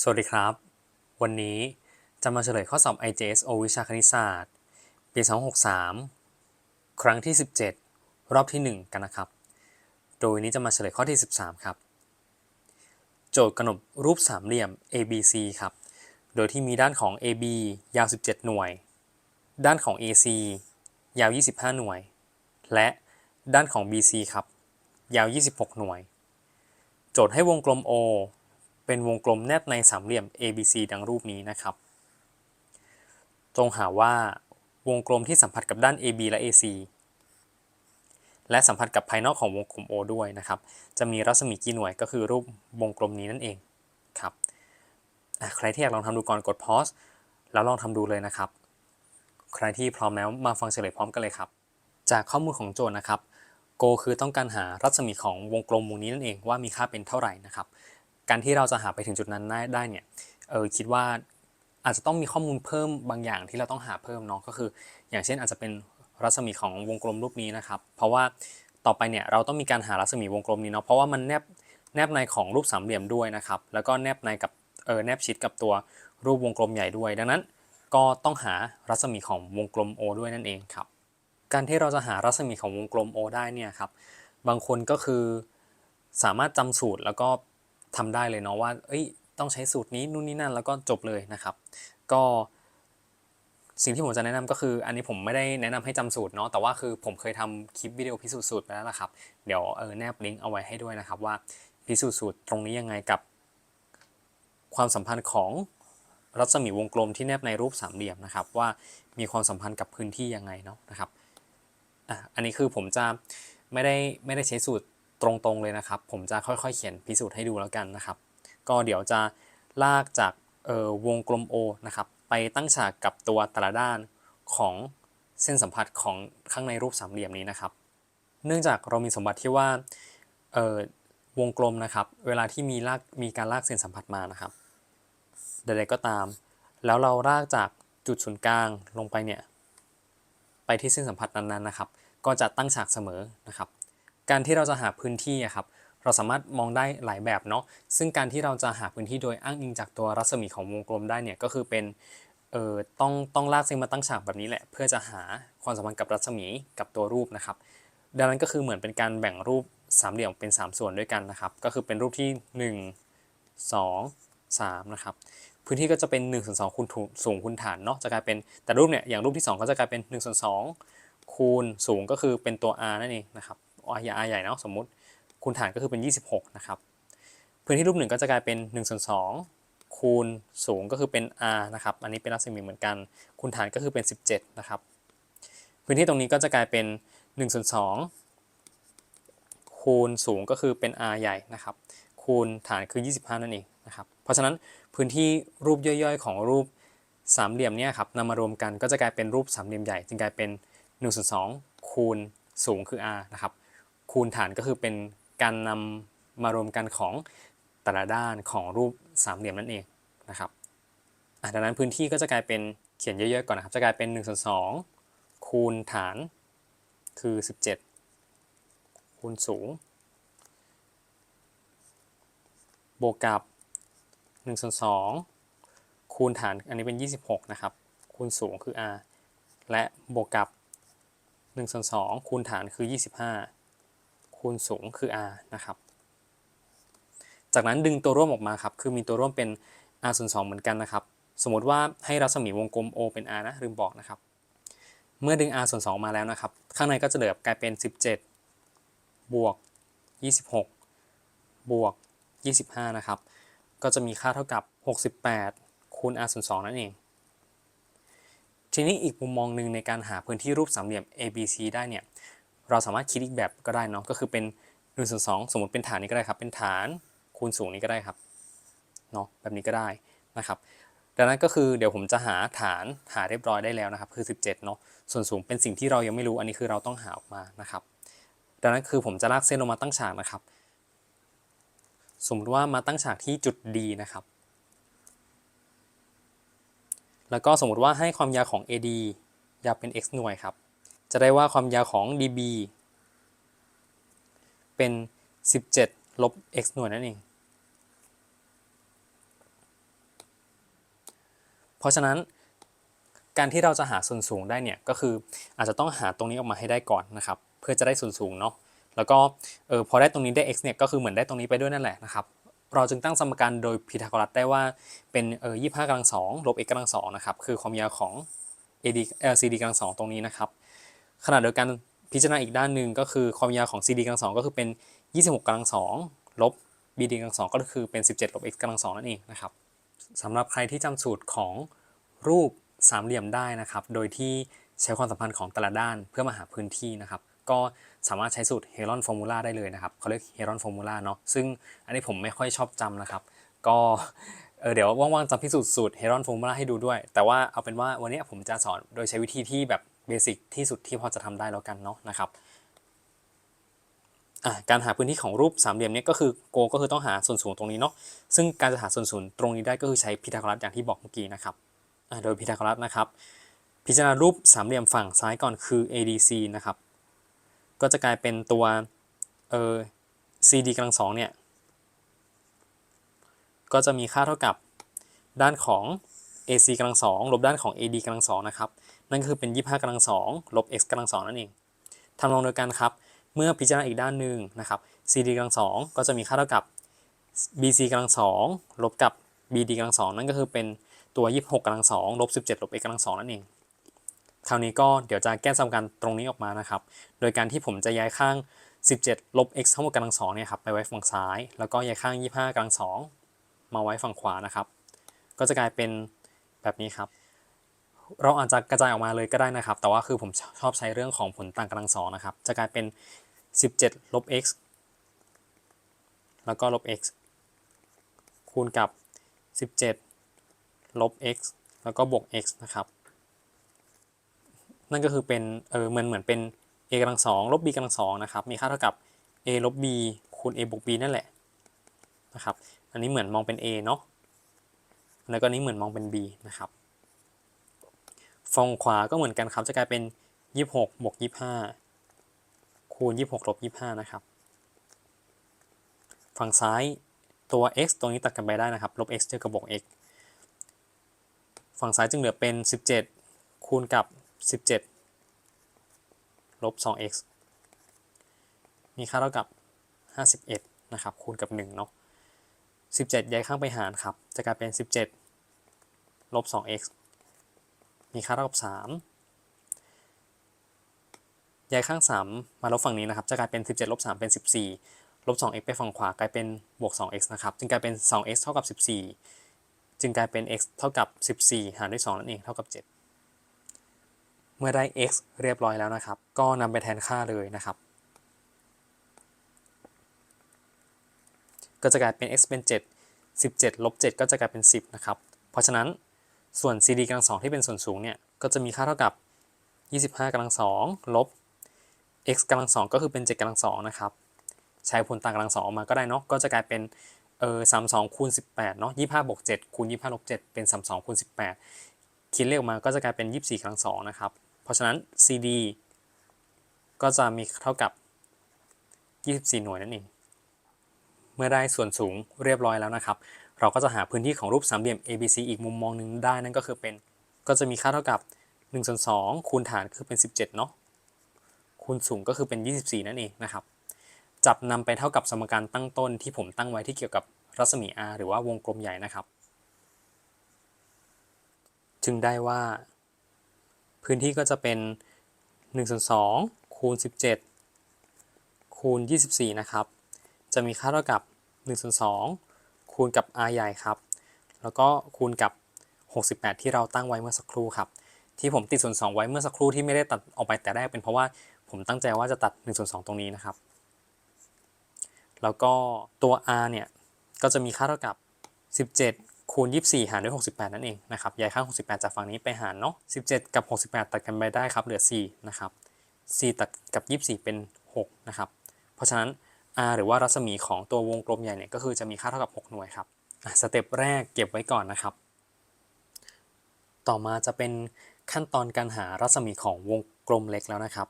สวัสดีครับ วันนี้จะมาเฉลยข้อสอบ IJSO วิชาคณิตศาสตร์ ปี 263 ครั้งที่ 17 รอบที่ 1 กันนะครับ โดยนี้จะมาเฉลยข้อที่ 13 ครับ โจทย์กำหนดรูปสามเหลี่ยม ABC ครับ โดยที่มีด้านของ AB ยาว 17 หน่วย ด้านของ AC ยาว 25 หน่วย และด้านของ BC ครับ ยาว 26 หน่วย โจทย์ให้วงกลม O เป็นวงกลมแนบในสามเหลี่ยม ABC ดังรูปนี้นะครับ จงหาว่าวงกลมที่สัมผัสกับด้าน AB และ AC และสัมผัสกับภายนอกของวงกลม O ด้วยนะครับ จะมีรัศมีกี่หน่วยก็คือรูปวงกลมนี้นั่นเองครับใครที่อยากลองทำดูก่อนกด pause แล้วลองทำดูเลยนะครับ ใครที่พร้อมแล้วมาฟังเฉลยพร้อมกันเลยครับ จากข้อมูลของโจทย์นะครับ Go คือต้องการหารัศมีของวงกลมวงนี้นั่นเองว่ามีค่าเป็นเท่าไหร่นะครับ การที่เราจะหาไปถึงจุดนั้นได้ได้เนี่ยเออคิดว่าอาจจะต้องมีข้อมูลเพิ่มบางอย่างที่เราต้องหาเพิ่มเนาะก็คือ อย่างเช่นอาจจะเป็นรัศมีของวงกลมรูปนี้นะครับ เพราะว่าต่อไปเนี่ยเราต้องมีการหารัศมีวงกลมนี้เนาะเพราะว่ามันแนบแนบในของรูปสามเหลี่ยมด้วยนะครับ แล้วก็แนบในกับเออแนบชิดกับตัวรูปวงกลมใหญ่ด้วย ดังนั้นก็ต้องหารัศมีของวงกลม O ด้วยนั่นเองครับ การที่เราจะหารัศมีของวงกลม O ได้เนี่ยครับบางคนก็คือสามารถจำสูตรแล้วก็ ทำได้เลยเนาะว่าเอ้ยต้องใช้สูตรนี้นู่นนี่นั่นแล้วก็จบเลยนะครับ ก็สิ่งที่ผมจะแนะนำก็คืออันนี้ผมไม่ได้แนะนำให้จำสูตรเนาะแต่ว่าคือผมเคยทำคลิปวิดีโอพิสูจน์สูตรไปแล้วนะครับ เดี๋ยวเออแนบลิงก์เอาไว้ให้ด้วยนะครับ ว่าพิสูจน์สูตรตรงนี้ยังไงกับ ความสัมพันธ์ของรัศมีวงกลมที่แนบในรูปสามเหลี่ยมนะครับ ว่ามีความสัมพันธ์กับพื้นที่ยังไงเนาะนะครับอะอันนี้คือผมจะไม่ได้ไม่ได้ใช้สูตร ตรงๆเลยนะครับ ผมจะค่อยๆ เขียนพิสูจน์ให้ดูแล้วกันนะครับ ก็เดี๋ยวจะลากจากวงกลม O นะครับ ไปตั้งฉากกับตัวแต่ละด้านของเส้นสัมผัสของข้างในรูปสามเหลี่ยมนี้นะครับ เนื่องจากเรามีสมบัติที่ว่าวงกลมนะครับ เวลาที่มีลากมีการลากเส้นสัมผัสมานะครับใดๆก็ตาม แล้วเราลากจากจุดศูนย์กลางลงไปเนี่ยไปที่เส้นสัมผัสนั้นๆนะครับ ก็จะตั้งฉากเสมอนะครับ การที่เราจะหาพื้นที่อะครับเราสามารถมองได้หลายแบบเนาะซึ่งการที่เราจะหาพื้นที่โดยอ้างอิงจากตัวรัศมีของวงกลมได้เนี่ยก็คือเป็นเอ่อต้องต้องลากเส้นมาตั้งฉากแบบนี้แหละ เพื่อจะหาความสัมพันธ์กับรัศมีกับตัวรูปนะครับ ดังนั้นก็คือเหมือนเป็นการแบ่งรูปสามเหลี่ยมเป็น 3 ส่วนด้วยกันนะครับ ก็คือเป็นรูปที่ 1 2 3นะครับพื้นที่ก็จะเป็น1ส่วน2คูณถูสูงคูณฐานเนาะจะกลายเป็นแต่รูปเนี่ยอย่างรูปที่ 2 ก็จะกลายเป็น1ส่วน2คูณสูงก็คือเป็นตัว r นั่นเองนะครับ r ใหญ่ r ใหญ่เนาะสมมติคูณฐานก็คือเป็น 26 นะครับ พื้นที่รูปหนึ่งก็จะกลายเป็น1ส่วน2คูณสูงก็คือเป็น r นะครับ อันนี้เป็นรัศมีเหมือนกัน คูณฐานก็คือเป็น 17 นะครับ พื้นที่ตรงนี้ก็จะกลายเป็น1ส่วน2คูณสูงก็คือเป็น r ใหญ่นะครับ คูณฐานคือ 25 นั่นเองนะครับ เพราะฉะนั้นพื้นที่รูปย่อยๆ ของรูปสามเหลี่ยมเนี่ยครับนำมารวมกันก็จะกลายเป็นรูปสามเหลี่ยมใหญ่ จึงกลายเป็น1ส่วน2คูณสูงคือ r นะครับ คูณฐานก็คือเป็นการนำมารวมกันของแต่ละด้านของรูปสามเหลี่ยมนั่นเองนะครับดังนั้นพื้นที่ก็จะกลายเป็นเขียนเยอะๆก่อนนะครับ จะกลายเป็น1ส่วน2คูณฐานคือ 17 คูณสูง บวกกับ1ส่วน2คูณฐานอันนี้เป็น 26 นะครับ คูณสูงคือ r และบวกกับ1ส่วน2คูณฐานคือ 25 คูณสูงคือ r นะครับ จากนั้นดึงตัวร่วมออกมาครับ คือมีตัวร่วมเป็น r ส่วน2เหมือนกันนะครับ สมมติว่าให้รัศมีวงกลม O เป็น r นะลืมบอกนะครับ เมื่อดึง r ส่วน2มาแล้วนะครับ ข้างในก็จะเหลือกลายเป็น 17 บวก 26 บวก 25 นะครับ ก็จะมีค่าเท่ากับ 68 คูณ r ส่วน2นั่นเองทีนี้อีกมุมมองหนึ่งในการหาพื้นที่รูปสามเหลี่ยม ABC ได้เนี่ย เราสามารถคิดอีกแบบก็ได้เนาะก็คือเป็น1ส่วน2สมมติเป็นฐานนี้ก็ได้ครับ เป็นฐานคูณสูงนี้ก็ได้ครับเนาะแบบนี้ก็ได้นะครับดังนั้นก็คือเดี๋ยวผมจะหาฐานหาเรียบร้อยได้แล้วนะครับ คือ 17เนาะส่วนสูงเป็นสิ่งที่เรายังไม่รู้อันนี้คือเราต้องหาออกมานะครับ ดังนั้นคือผมจะลากเส้นลงมาตั้งฉากนะครับ สมมติว่ามาตั้งฉากที่จุด D นะครับ แล้วก็สมมติว่าให้ความยาวของ AD ยาวเป็น x หน่วยครับ จะได้ว่าความยาวของ DB เป็น 17 ลบ x หน่วยนั่นเอง เพราะฉะนั้นการที่เราจะหาส่วนสูงได้เนี่ยก็คืออาจจะต้องหาตรงนี้ออกมาให้ได้ก่อนนะครับ เพื่อจะได้ส่วนสูงเนาะแล้วก็เออพอได้ตรงนี้ได้ x เนี่ยก็คือเหมือนได้ตรงนี้ไปด้วยนั่นแหละนะครับ เราจึงตั้งสมการโดยพีทาโกรัสได้ว่าเป็นเออยี่ห้ากำลังสองลบ x กำลังสองนะครับคือความยาวของ AD เอ่อ CD กำลังสองตรงนี้นะครับ ขณะเดียวกันพิจารณาอีกด้านหนึ่งก็คือความยาวของ CD กำลังสองก็คือเป็น 26กำลังสองลบ BD กำลังสองก็คือเป็น 17 ลบ x กำลังสองนั่นเองนะครับสำหรับใครที่จำสูตรของรูปสามเหลี่ยมได้นะครับ โดยที่ใช้ความสัมพันธ์ของแต่ละด้านเพื่อมาหาพื้นที่นะครับ ก็สามารถใช้สูตรเฮรอนฟอร์มูลาได้เลยนะครับเขาเรียกเฮรอนฟอร์มูลาเนาะซึ่งอันนี้ผมไม่ค่อยชอบจำนะครับ ก็เออเดี๋ยวว่างๆจะพิสูจน์สูตรเฮรอนฟอร์มูลาให้ดูด้วย แต่ว่าเอาเป็นว่าวันนี้ผมจะสอนโดยใช้วิธีที่แบบ เบสิกที่สุดที่พอจะทำได้แล้วกันเนาะนะครับการหาพื้นที่ของรูปสามเหลี่ยมเนี้ก็คือโกก็คือต้องหาส่วนสูงตรงนี้เนาะซึ่งการจะหาส่วนสูงตรงนี้ได้ก็คือใช้พีทาโกรัสอย่างที่บอกเมื่อกี้นะครับโดยพีทาโกรัสนะครับ พิจารณารูปสามเหลี่ยมฝั่งซ้ายก่อนคือ ADC นะครับก็จะกลายเป็นตัวเออ CD กำลังสองเนี่ยก็จะมีค่าเท่ากับด้านของ AC กำลังสองลบด้านของ AD กำลังสองนะครับ นั่นก็คือเป็น 25กำลังสองลบ x กำลังสองนั่นเองทำลองโดยกันครับ เมื่อพิจารณาอีกด้านหนึ่งนะครับ CD กำลังสองก็จะมีค่าเท่ากับ BC กำลังสองลบกับ BD กำลังสองนั่นก็คือเป็นตัว 26กำลังสองลบ17ลบ x กำลังสองนั่นเอง คราวนี้ก็เดี๋ยวจะแก้สมการตรงนี้ออกมานะครับ โดยการที่ผมจะย้ายข้าง 17 ลบ x ทั้งหมดกำลังสองเนี่ยครับไปไว้ฝั่งซ้าย แล้วก็ย้ายข้าง 25กำลังสองมาไว้ฝั่งขวานะครับ ก็จะกลายเป็นแบบนี้ครับ เราอาจจะกระจายออกมาเลยก็ได้นะครับ แต่ว่าคือผมชอบใช้เรื่องของผลต่างกำลังสองนะครับ จะกลายเป็น 17 ลบ x แล้วก็ลบ x คูณกับ 17 ลบ x แล้วก็บวก x นะครับ นั่นก็คือเป็น เออเหมือนเหมือนเป็น a กำลังสองลบ b กำลังสองนะครับ มีค่าเท่ากับ a ลบ b คูณ a บวก b นั่นแหละนะครับ อันนี้เหมือนมองเป็น a เนาะ แล้วก็นี้เหมือนมองเป็น b นะครับ ฝั่งขวาก็เหมือนกันครับ จะกลายเป็น 26บวก25 คูณ 26ลบ25 นะครับ ฝั่งซ้ายตัว x ตรงนี้ตัดกันไปได้นะครับ ลบ x เจอกับบวก x ฝั่งซ้ายจึงเหลือเป็น 17 คูณกับ 17 ลบ 2x มีค่าเท่ากับ 51 นะครับ คูณกับ 1 เนาะ17 ย้ายข้างไปหารครับ จะกลายเป็น 17 ลบ 2x มีค่าเท่ากับ 3 ย้ายข้าง 3 มาลบฝั่งนี้นะครับ จะกลายเป็น 17ลบ3เป็น 14ลบ 2x ไปฝั่งขวากลายเป็นบวก 2x นะครับ จึงกลายเป็น 2x เท่ากับ 14 จึงกลายเป็น x เท่ากับ 14 หารด้วย 2 นั่นเองเท่ากับ 7 เมื่อได้ x เรียบร้อยแล้วนะครับ ก็นำไปแทนค่าเลยนะครับก็จะกลายเป็น x เป็น 7 17 ลบ 7 ก็จะกลายเป็น 10 นะครับ เพราะฉะนั้น ส่วน CD กำลังสองที่เป็นส่วนสูงเนี่ยก็จะมีค่าเท่ากับ 25กำลังสองลบ x กำลังสองก็คือเป็น7กำลังสองนะครับใช้ผลต่างกำลังสองออกมาก็ได้เนาะก็จะกลายเป็นเออ32คูณ18เนาะ25บวก7คูณ25ลบ7เป็น32คูณ18คิดเลขออกมาก็จะกลายเป็น24กำลังสองนะครับเพราะฉะนั้น CD ก็จะมีเท่ากับ 24 หน่วยนั่นเอง เมื่อได้ส่วนสูงเรียบร้อยแล้วนะครับ เราก็จะหาพื้นที่ของรูปสามเหลี่ยม ABC อีกมุมมองหนึ่งได้นั่นก็คือเป็น ก็จะมีค่าเท่ากับ1ส่วน2คูณฐานคือเป็น 17 เนาะคูณสูงก็คือเป็น 24 นั่นเองนะครับ จับนำไปเท่ากับสมการตั้งต้นที่ผมตั้งไว้ที่เกี่ยวกับรัศมี R หรือว่าวงกลมใหญ่นะครับ จึงได้ว่า พื้นที่ก็จะเป็น1ส่วน2คูณ 17 คูณ 24 นะครับ จะมีค่าเท่ากับ1ส่วน2 คูณกับ r ใหญ่ครับ แล้วก็คูณกับ 68 ที่เราตั้งไว้เมื่อสักครู่ครับ ที่ผมติดส่วน 2 ไว้เมื่อสักครู่ที่ไม่ได้ตัดออกไปแต่แรกเป็นเพราะว่าผมตั้งใจว่าจะตัด1ส่วน2ตรงนี้นะครับ แล้วก็ตัว r เนี่ย ก็จะมีค่าเท่ากับ 17 คูณ 24 หารด้วย 68 นั่นเองนะครับย้ายข้าง 68 จากฝั่งนี้ไปหารเนาะ 17 กับ 68 ตัดกันไปได้ครับ เหลือ 4 นะครับ 4 ตัดกับ 24 เป็น 6 นะครับ เพราะฉะนั้น r หรือว่ารัศมีของตัววงกลมใหญ่เนี่ยก็คือจะมีค่าเท่ากับ 6 หน่วยครับสเต็ปแรกเก็บไว้ก่อนนะครับ ต่อมาจะเป็นขั้นตอนการหารัศมีของวงกลมเล็กแล้วนะครับ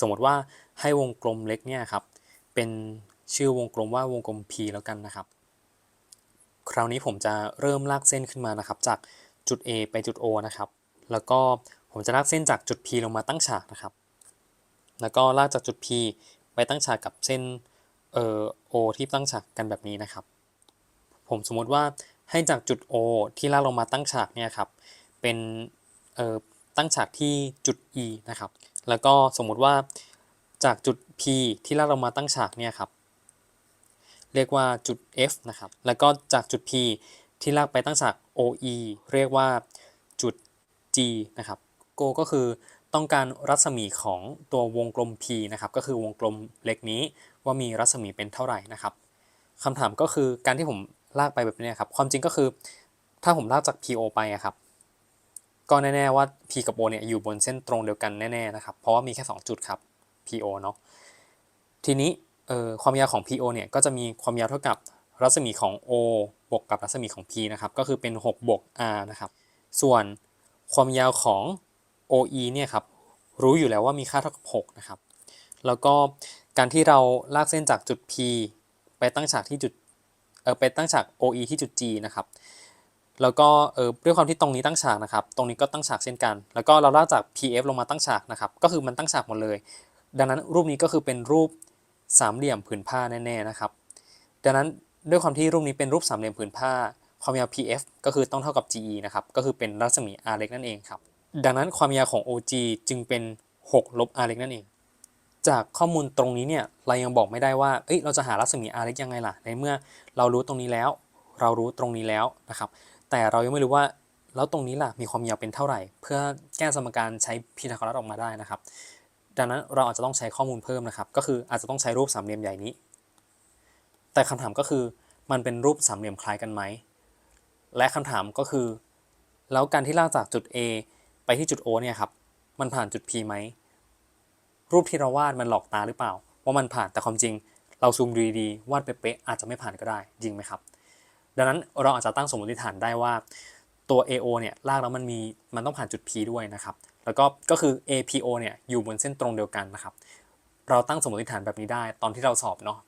สมมติว่าให้วงกลมเล็กเนี่ยครับเป็นชื่อวงกลมว่าวงกลม P แล้วกันนะครับ คราวนี้ผมจะเริ่มลากเส้นขึ้นมานะครับ จากจุด A ไปจุด O นะครับ แล้วก็ผมจะลากเส้นจากจุด P ลงมาตั้งฉากนะครับ แล้วก็ลากจากจุด P ไปตั้งฉากกับเส้น เอ่อ O ที่ตั้งฉากกันแบบนี้นะครับ ผมสมมติว่าให้จากจุด O ที่ลากลงมาตั้งฉากเนี่ยครับ เป็นเอ่อตั้งฉากที่จุด E นะครับ แล้วก็สมมุติว่าจากจุด P ที่ลากลงมาตั้งฉากเนี่ยครับ เรียกว่าจุด F นะครับ แล้วก็จากจุด P ที่ลากไปตั้งฉาก OE เรียกว่าจุด G นะครับ Go ก็คือต้องการรัศมีของตัววงกลม P นะครับ ก็คือวงกลมเล็กนี้ ว่ามีรัศมีเป็นเท่าไหร่นะครับคำถามก็คือการที่ผมลากไปแบบนี้ครับความจริงก็คือ ถ้าผมลากจาก PO ไปครับก็แน่ๆว่า P กับ O เนี่ยอยู่บนเส้นตรงเดียวกันแน่ๆนะครับเพราะว่ามีแค่ 2 จุดครับ PO เนาะทีนี้เอ่อความยาวของ PO เนี่ยก็จะมีความยาวเท่ากับรัศมีของ O บวกกับรัศมีของ P นะครับก็คือเป็น 6 บวก R นะครับส่วนความยาวของ OE เนี่ยครับรู้อยู่แล้วว่ามีค่าเท่ากับ6นะครับแล้วก็ การที่เราลากเส้นจากจุด P ไปตั้งฉากที่จุดเออไปตั้งฉาก OE ที่จุด G นะครับ แล้วก็เออด้วยความที่ตรงนี้ตั้งฉากนะครับ ตรงนี้ก็ตั้งฉากเช่นกัน แล้วก็เราลากจาก PF ลงมาตั้งฉากนะครับ ก็คือมันตั้งฉากหมดเลย ดังนั้นรูปนี้ก็คือเป็นรูปสามเหลี่ยมผืนผ้าแน่ๆนะครับ ดังนั้นด้วยความที่รูปนี้เป็นรูปสามเหลี่ยมผืนผ้า ความยาว PF ก็คือต้องเท่ากับ GE นะครับ ก็คือเป็นรัศมี R เล็กนั่นเองครับ ดังนั้นความยาวของ OG จึงเป็น6ลบ R เล็กนั่นเอง จากข้อมูลตรงนี้เนี่ยเรายังบอกไม่ได้ว่าเอ้ยเราจะหารัศมี R เล็กยังไงล่ะในเมื่อเรารู้ตรงนี้แล้ว เรารู้ตรงนี้แล้วนะครับ แต่เรายังไม่รู้ว่าแล้วตรงนี้ล่ะมีความยาวเป็นเท่าไหร่ เพื่อแก้สมการใช้พีทาโกรัสออกมาได้นะครับ ดังนั้นเราอาจจะต้องใช้ข้อมูลเพิ่มนะครับ ก็คืออาจจะต้องใช้รูปสามเหลี่ยมใหญ่นี้ แต่คำถามก็คือมันเป็นรูปสามเหลี่ยมคล้ายกันไหมและคำถามก็คือ แล้วการที่ลากจากจุด A ไปที่จุด O เนี่ยครับมันผ่านจุด P ไหม รูปที่เราวาดมันหลอกตาหรือเปล่า ว่ามันผ่านแต่ความจริง เราซูมดูดีๆวาดเป๊ะๆอาจจะไม่ผ่านก็ได้จริงไหมครับ ดังนั้นเราอาจจะตั้งสมมติฐานได้ว่าตัว AO เนี่ยลากแล้วมันมีมันต้องผ่านจุด P ด้วยนะครับ แล้วก็ก็คือ APO เนี่ยอยู่บนเส้นตรงเดียวกันนะครับ เราตั้งสมมติฐานแบบนี้ได้ตอนที่เราสอบเนาะ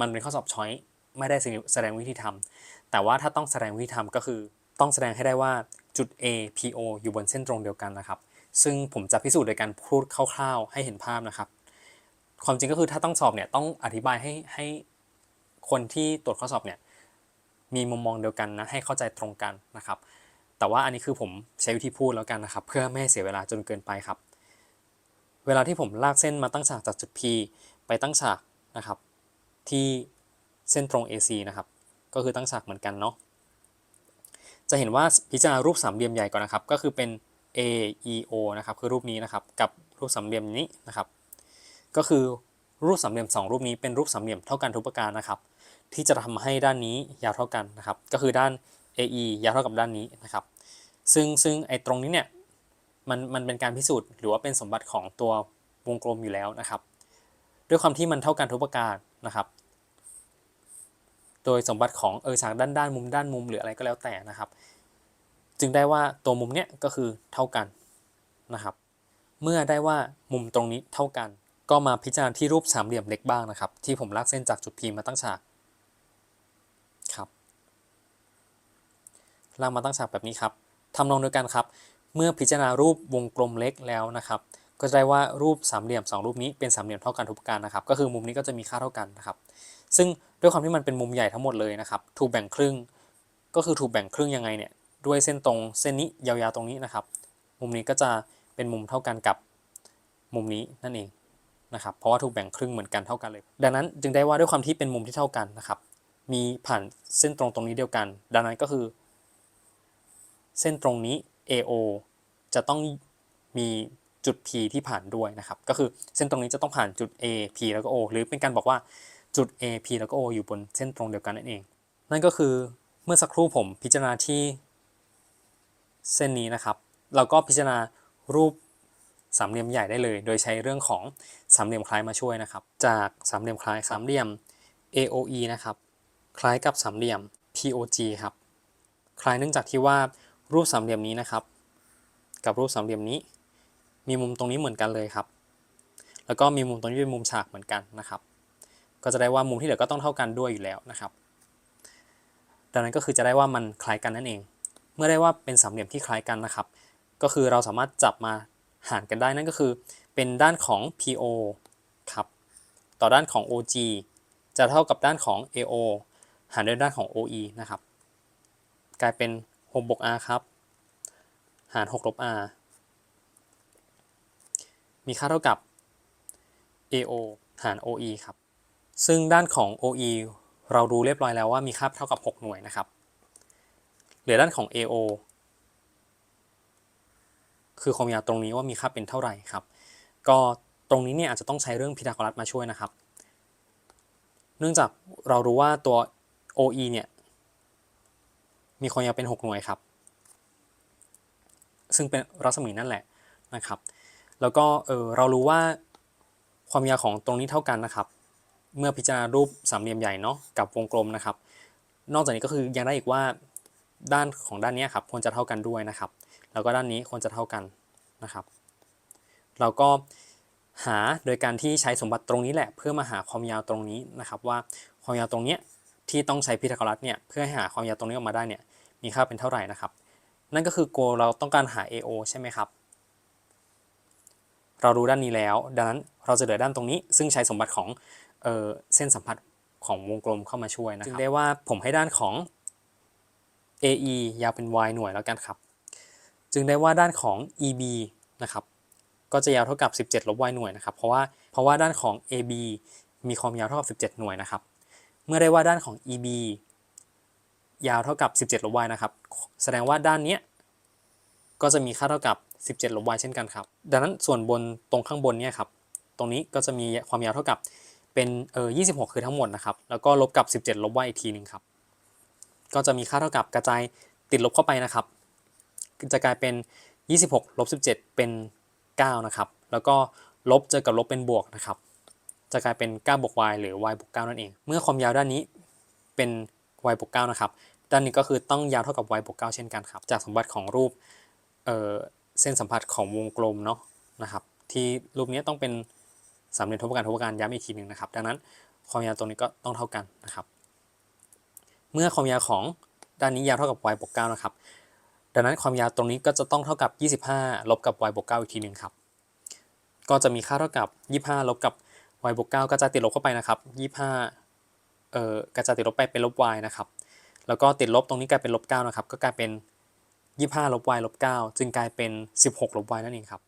มันเป็นข้อสอบช้อยไม่ได้แสดงวิธีทำแต่ว่าถ้าต้องแสดงวิธีทำก็คือต้องแสดงให้ได้ว่าจุด A PO อยู่บนเส้นตรงเดียวกันนะครับ ซึ่งผมจะพิสูจน์โดยการพูดคร่าวๆ ให้เห็นภาพนะครับ ความจริงก็คือถ้าต้องสอบเนี่ยต้องอธิบายให้ให้คนที่ตรวจข้อสอบเนี่ยมีมุมมองเดียวกันนะให้เข้าใจตรงกันนะครับ แต่ว่าอันนี้คือผมใช้วิธีพูดแล้วกันนะครับ เพื่อไม่ให้เสียเวลาจนเกินไปครับ เวลาที่ผมลากเส้นมาตั้งฉากจากจุด P ไปตั้งฉากนะครับ ที่เส้นตรง AC นะครับ ก็คือตั้งฉากเหมือนกันเนาะจะเห็นว่าพิจารณารูปสามเหลี่ยมใหญ่ก่อนนะครับ ก็คือเป็น A E O นะครับคือรูปนี้นะครับกับรูปสามเหลี่ยมนี้นะครับก็คือรูปสามเหลี่ยม 2 รูปนี้เป็นรูปสามเหลี่ยมเท่ากันทุกประการนะครับ ที่จะทำให้ด้านนี้ยาวเท่ากันนะครับก็คือด้าน AE ยาวเท่ากับด้านนี้นะครับ ซึ่งซึ่งไอ้ตรงนี้เนี่ยมันมันเป็นการพิสูจน์หรือว่าเป็นสมบัติของตัววงกลมอยู่แล้วนะครับ ด้วยความที่มันเท่ากันทุกประการนะครับ โดยสมบัติของเออฉากด้านด้านมุมด้านมุมหรืออะไรก็แล้วแต่นะครับ จึงได้ว่าตัวมุมเนี้ยก็คือเท่ากันนะครับ เมื่อได้ว่ามุมตรงนี้เท่ากัน ก็มาพิจารณาที่รูปสามเหลี่ยมเล็กบ้างนะครับ ที่ผมลากเส้นจากจุด P มาตั้งฉากครับลากมาตั้งฉากแบบนี้ครับทำนองเดียวกันครับ เมื่อพิจารณารูปวงกลมเล็กแล้วนะครับ ก็จะได้ว่ารูปสามเหลี่ยม 2 รูปนี้เป็นสามเหลี่ยมเท่ากันทุกประการนะครับ ก็คือมุมนี้ก็จะมีค่าเท่ากันนะครับ ซึ่งด้วยความที่มันเป็นมุมใหญ่ทั้งหมดเลยนะครับ ถูกแบ่งครึ่ง ก็คือถูกแบ่งครึ่งยังไงเนี่ย ด้วยเส้นตรงเส้นนี้ยาวๆตรงนี้นะครับ มุมนี้ก็จะเป็นมุมเท่ากันกับมุมนี้นั่นเองนะครับ เพราะว่าถูกแบ่งครึ่งเหมือนกันเท่ากันเลย ดังนั้นจึงได้ว่าด้วยความที่เป็นมุมที่เท่ากันนะครับ มีผ่านเส้นตรงตรงนี้เดียวกัน ดังนั้นก็คือ เส้นตรงนี้ AO จะต้องมีจุด P ที่ผ่านด้วยนะครับ ก็คือเส้นตรงนี้จะต้องผ่านจุด A P แล้วก็ O หรือเป็นการบอกว่าจุด A P แล้วก็ O อยู่บนเส้นตรงเดียวกันนั่นเอง นั่นก็คือเมื่อสักครู่ผมพิจารณาที่ เส้นนี้นะครับ เราก็พิจารณารูปสามเหลี่ยมใหญ่ได้เลย โดยใช้เรื่องของสามเหลี่ยมคล้ายมาช่วยนะครับ จากสามเหลี่ยมคล้ายสามเหลี่ยม AOE นะครับ คล้ายกับสามเหลี่ยม POG ครับ คล้ายเนื่องจากที่ว่ารูปสามเหลี่ยมนี้นะครับ กับรูปสามเหลี่ยมนี้ มีมุมตรงนี้เหมือนกันเลยครับ แล้วก็มีมุมตรงนี้เป็นมุมฉากเหมือนกันนะครับ ก็จะได้ว่ามุมที่เหลือก็ต้องเท่ากันด้วยอยู่แล้วนะครับ ดังนั้นก็คือจะได้ว่ามันคล้ายกันนั่นเอง เมื่อได้ว่าเป็นสามเหลี่ยมที่คล้ายกันนะครับ ก็คือเราสามารถจับมาหารกันได้นั่นก็คือ เป็นด้านของ PO ครับต่อด้านของ OG จะเท่ากับด้านของ AO หารด้วยด้านของ OE นะครับ กลายเป็น6บวก R ครับ หาร6ลบ R มีค่าเท่ากับ AO หาร OE ครับ ซึ่งด้านของ OE เรารู้เรียบร้อยแล้วว่ามีค่าเท่ากับ 6 หน่วยนะครับ เหลือด้านของ AO คือความยาวตรงนี้ว่ามีค่าเป็นเท่าไหร่ครับ ก็ตรงนี้เนี่ยอาจจะต้องใช้เรื่องพีทาโกรัสมาช่วยนะครับ เนื่องจากเรารู้ว่าตัว OE เนี่ยมีความยาวเป็น 6 หน่วยครับ ซึ่งเป็นรัศมีนั่นแหละนะครับ แล้วก็เออเรารู้ว่าความยาวของตรงนี้เท่ากันนะครับ เมื่อพิจารณารูปสามเหลี่ยมใหญ่เนาะกับวงกลมนะครับ นอกจากนี้ก็คือยังได้อีกว่า ด้านของด้านนี้ครับควรจะเท่ากันด้วยนะครับ แล้วก็ด้านนี้ควรจะเท่ากันนะครับ เราก็หาโดยการที่ใช้สมบัติตรงนี้แหละ เพื่อมาหาความยาวตรงนี้นะครับ ว่าความยาวตรงนี้ที่ต้องใช้พีทาโกรัสเนี่ยเพื่อหหาความยาวตรงนี้ออกมาได้เนี่ยมีค่าเป็นเท่าไหร่นะครับ นั่นก็คือโกเราต้องการหา AO ใช่ไหมครับ เรารู้ด้านนี้แล้ว ดังนั้นเราจะเหลือด้านตรงนี้ ซึ่งใช้สมบัติของเออเส้นสัมผัสของวงกลมเข้ามาช่วยนะครับจึงได้ว่าผมให้ด้านของ AE ยาวเป็น y หน่วยแล้วกันครับ จึงได้ว่าด้านของ EB นะครับ ก็จะยาวเท่ากับ 17 ลบ y หน่วยนะครับ เพราะว่าเพราะว่าด้านของ AB มีความยาวเท่ากับ 17 หน่วยนะครับ เมื่อได้ว่าด้านของ EB ยาวเท่ากับ 17 ลบ y นะครับ แสดงว่าด้านเนี้ยก็จะมีค่าเท่ากับ 17 ลบ y เช่นกันครับ ดังนั้นส่วนบนตรงข้างบนเนี่ยครับ ตรงนี้ก็จะมีความยาวเท่ากับเป็นเออ26 คือทั้งหมดนะครับ แล้วก็ลบกับ 17 ลบ y อีกทีหนึ่งครับ ก็จะมีค่าเท่ากับกระจายติดลบเข้าไปนะครับ จะกลายเป็น 26ลบ17 เป็น 9 นะครับ แล้วก็ลบเจอกับลบเป็นบวกนะครับ จะกลายเป็น9บวก y หรือ y บวก9นั่นเอง เมื่อความยาวด้านนี้เป็น y บวก9นะครับ ด้านนี้ก็คือต้องยาวเท่ากับ y บวก9เช่นกันครับ จากสมบัติของรูปเเส้นสัมผัสของวงกลมเนาะนะครับ ที่รูปนี้ต้องเป็นสามเหลี่ยมทบกันทบกันย้ำอีกทีหนึ่งนะครับ ดังนั้นความยาวตรงนี้ก็ต้องเท่ากันนะครับ เมื่อความยาวของด้านนี้ยาวเท่ากับ y บวก9นะครับ ดังนั้นความยาวตรงนี้ก็จะต้องเท่ากับ 25 ลบกับ y บวก9อีกทีหนึ่งครับ ก็จะมีค่าเท่ากับ 25 ลบกับ y บวก9ก็จะติดลบเข้าไปนะครับ 25 เอ่อกระจายติดลบไปเป็นลบ y นะครับ แล้วก็ติดลบตรงนี้กลายเป็นลบ9นะครับ ก็กลายเป็น 25 ลบ y ลบ9จึงกลายเป็น 16 ลบ y นั่นเองครับ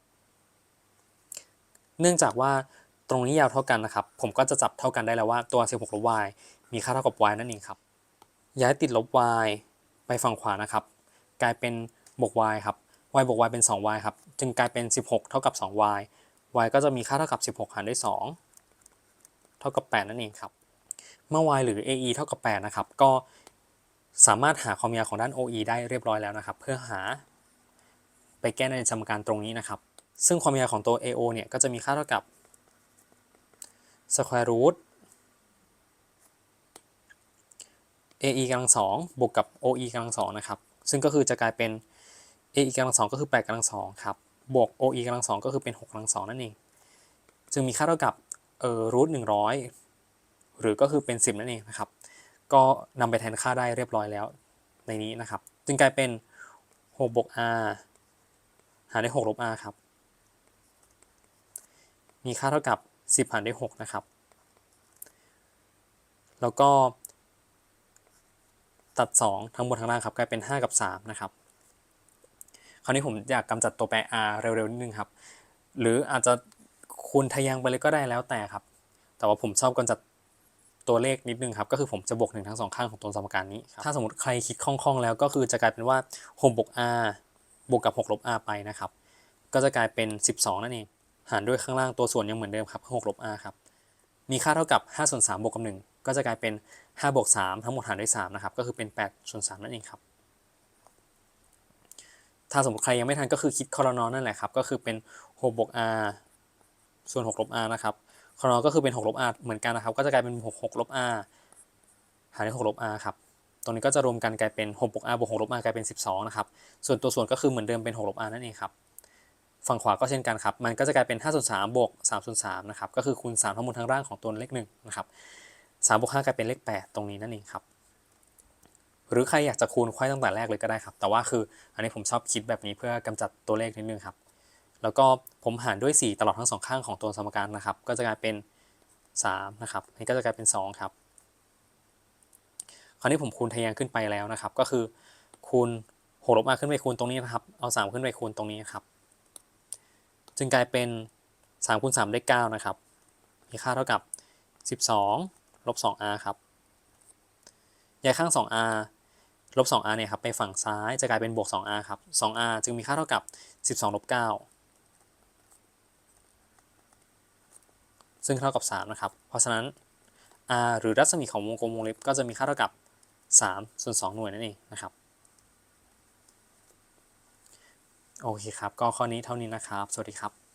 เนื่องจากว่าตรงนี้ยาวเท่ากันนะครับ ผมก็จะจับเท่ากันได้แล้วว่าตัว 16 ลบ y มีค่าเท่ากับ y นั่นเองครับ ย้ายติดลบ y ไปฝั่งขวานะครับ กลายเป็นบวก y ครับ y บวก y เป็น 2y ครับ จึงกลายเป็น 16 เท่ากับ 2y y ก็จะมีค่าเท่ากับ 16 หารด้วย 2 เท่ากับ 8 นั่นเองครับ เมื่อ y หรือ ae เท่ากับ 8 นะครับ ก็สามารถหาความยาวของด้าน OE ได้เรียบร้อยแล้วนะครับ เพื่อหาไปแก้ในสมการตรงนี้นะครับ ซึ่งความยาวของตัว AO เนี่ย ก็จะมีค่าเท่ากับ square root AE กำลังสองบวกกับ OE กำลังสองนะครับ ซึ่งก็คือจะกลายเป็น AE กำลังสองก็คือ8กำลังสองครับ บวก OE กำลังสองก็คือเป็น6กำลังสองนั่นเอง จึงมีค่าเท่ากับเอ่อรูทหนึ่งร้อยหรือก็คือเป็น 10 นั่นเองนะครับ ก็นำไปแทนค่าได้เรียบร้อยแล้วในนี้นะครับ จึงกลายเป็น6บวก r หารด้วย6ลบ r ครับ มีค่าเท่ากับ 10 หารด้วย6นะครับ แล้วก็ ตัด 2 ทั้งบนทั้งล่างครับกลายเป็น 5 กับ 3 นะครับ คราวนี้ผมอยากกำจัดตัวแปร r เร็วๆนิดนึงครับ หรืออาจจะคูณทะยังไปเลยก็ได้แล้วแต่ครับ แต่ว่าผมชอบกำจัดตัวเลขนิดนึงครับก็คือผมจะบวกหนึ่งทั้งสองข้างของตัวสมการนี้ครับถ้าสมมติใครคิดคล่องๆแล้วก็คือจะกลายเป็นว่า6บวก r บวกกับ6ลบ r ไปนะครับ ก็จะกลายเป็น 12 นั่นเอง หารด้วยข้างล่างตัวส่วนยังเหมือนเดิมครับ6ลบ r ครับ มีค่าเท่ากับ5ส่วน3บวกกับ 1 ก็จะกลายเป็น 5บวก3ทั้งหมดหารด้วย3นะครับก็คือเป็น 8 ส่วน 3 นั่นเองครับ ถ้าสมมติใครยังไม่ทันก็คือคิดคอรนอนั่นแหละครับ ก็คือเป็น6บวก r ส่วน6ลบ r นะครับคอรนอก็คือเป็น6ลบ r เหมือนกันนะครับ ก็จะกลายเป็น6 6ลบ r หารด้วย6ลบ r ครับตรงนี้ก็จะรวมกันกลายเป็น6บวก r บวก6ลบ r กลายเป็น 12นะครับส่วนตัวส่วนก็คือเหมือนเดิมเป็น6ลบ r นั่นเองครับฝั่งขวาก็เช่นกันครับ มันก็จะกลายเป็น5ส่วน3บวก3ส่วน3นะครับ ก็คือคูณ 3 ทั้งบนทั้งล่างของตัวเลข1นะครับ 3บวก5กลายเป็นเลข 8 ตรงนี้นั่นเองครับ หรือใครอยากจะคูณไขว้ตั้งแต่แรกเลยก็ได้ครับ แต่ว่าคืออันนี้ผมชอบคิดแบบนี้เพื่อกำจัดตัวเลขนิดนึงครับ แล้วก็ผมหารด้วย 4 ตลอดทั้งสองข้างของตัวสมการนะครับ ก็จะกลายเป็น3นะครับอันนี่ก็จะกลายเป็น 2 ครับ คราวนี้ผมคูณทะแยงขึ้นไปแล้วนะครับ ก็คือคูณ6ลบ r ขึ้นไปคูณตรงนี้นะครับ เอา 3 ขึ้นไปคูณตรงนี้ครับ จึงกลายเป็น3คูณ3ได้9นะครับ มีค่าเท่ากับ 12 ลบ 2r ครับย้ายข้าง 2r ลบ 2r เนี่ยครับไปฝั่งซ้ายจะกลายเป็นบวก 2r ครับ 2r จึงมีค่าเท่ากับ 12ลบ9ซึ่งเท่ากับ 3 นะครับ เพราะฉะนั้น r หรือรัศมีของวงกลมวงเล็บก็จะมีค่าเท่ากับ3ส่วน2หน่วยนั่นเองนะครับ โอเคครับ ก็ข้อนี้เท่านี้นะครับ สวัสดีครับ